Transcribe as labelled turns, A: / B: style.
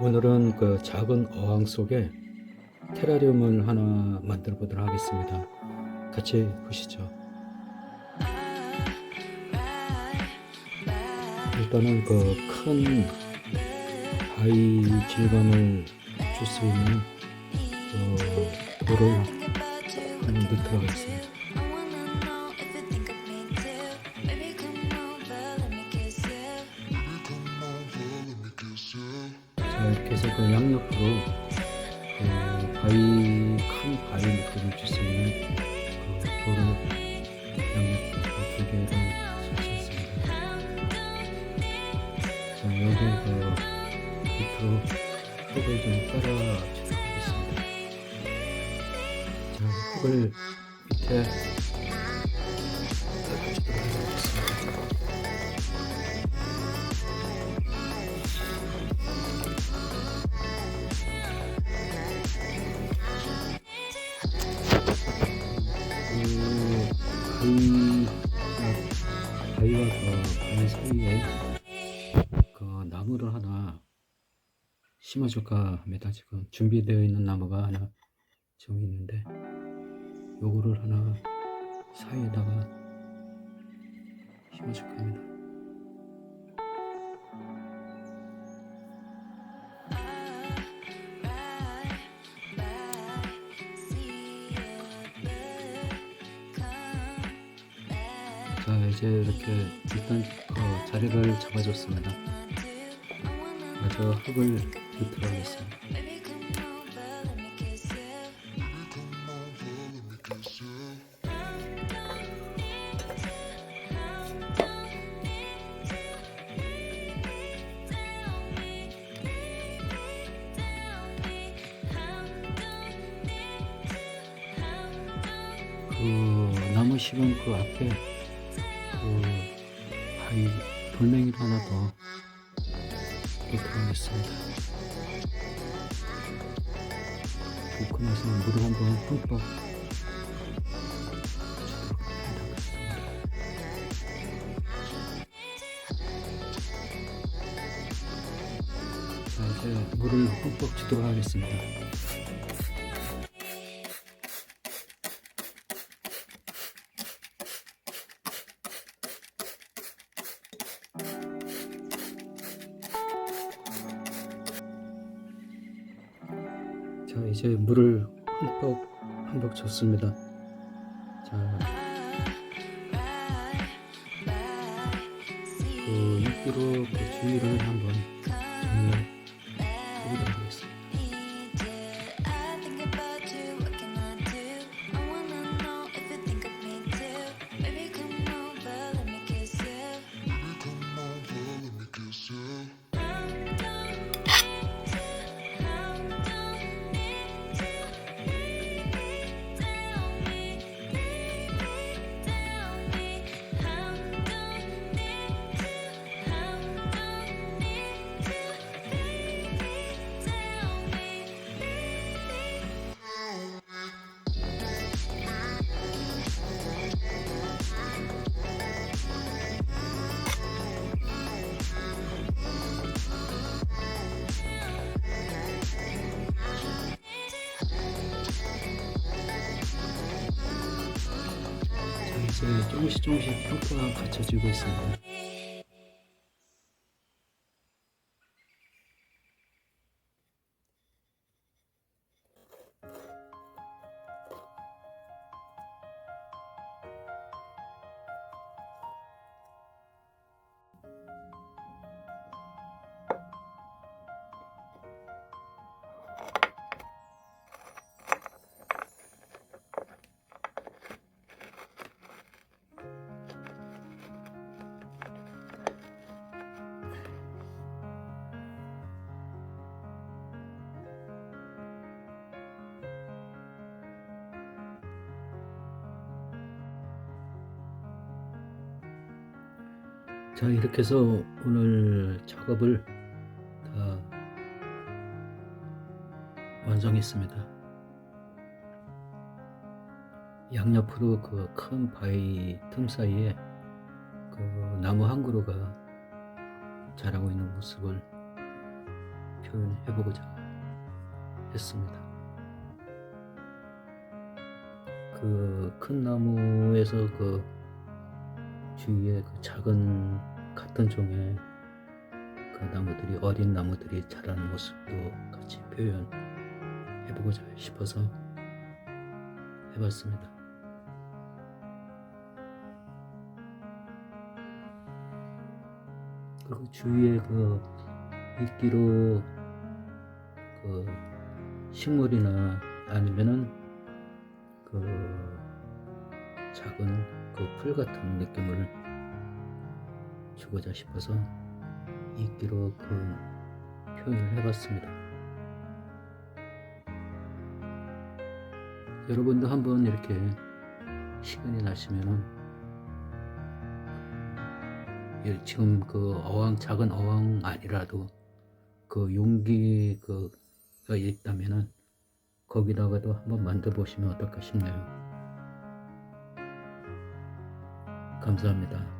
A: 오늘은 그 작은 어항 속에 테라리움을 하나 만들어 보도록 하겠습니다. 같이 보시죠. 일단은 그 큰 바위 질감을 줄 수 있는 그 돌을 넣도록 하겠습니다. 이렇게 해서 그 양옆으로 그 바위 큰 바위 느낌을 줄 수 있는 그 돌을 양옆으로 그두 개를 설치했습니다. 자 여기 그 밑으로 흙을 좀 깔아주도록 하겠습니다. 자 흙을 밑에 사이에 그 나무를 하나 심어줄까 합니다. 지금 준비되어 있는 나무가 하나 지금 있는데 요거를 하나 사이에다가 심어줄까 합니다. 자 이제 이렇게 일단 그 자리를 잡아줬습니다. 먼저 흙을 밑으로 하겠습니다. 그 나무 심은 그 앞에 그 바위 돌멩이를 하나 더 넣도록 하겠습니다. 넣고 나서 물을 한번 흠뻑. 자 이제 물을 흠뻑 주도록 하겠습니다. 자 이제 물을 흠뻑 흠뻑 줬습니다. 자, 그 육기로 그 주위를 한번 자 이제 조금씩 조금씩 평가가 갖춰지고 있습니다. 자 이렇게 해서 오늘 작업을 다 완성했습니다. 양옆으로 그 큰 바위 틈 사이에 그 나무 한 그루가 자라고 있는 모습을 표현해보고자 했습니다. 그 큰 나무에서 그 주위에 그 작은 같은 종의 그 나무들이 어린 나무들이 자라는 모습도 같이 표현해보고자 싶어서 해봤습니다. 그리고 주위에 그 이끼로 그 식물이나 아니면은 그 작은 그 풀 같은 느낌을 주고자 싶어서 이끼로 그 표현을 해봤습니다. 여러분도 한번 이렇게 시간이 나시면은 예, 지금 그 어항 작은 어항 아니라도 그 용기 그가 있다면은 거기다가도 한번 만들어 보시면 어떨까 싶네요. 감사합니다.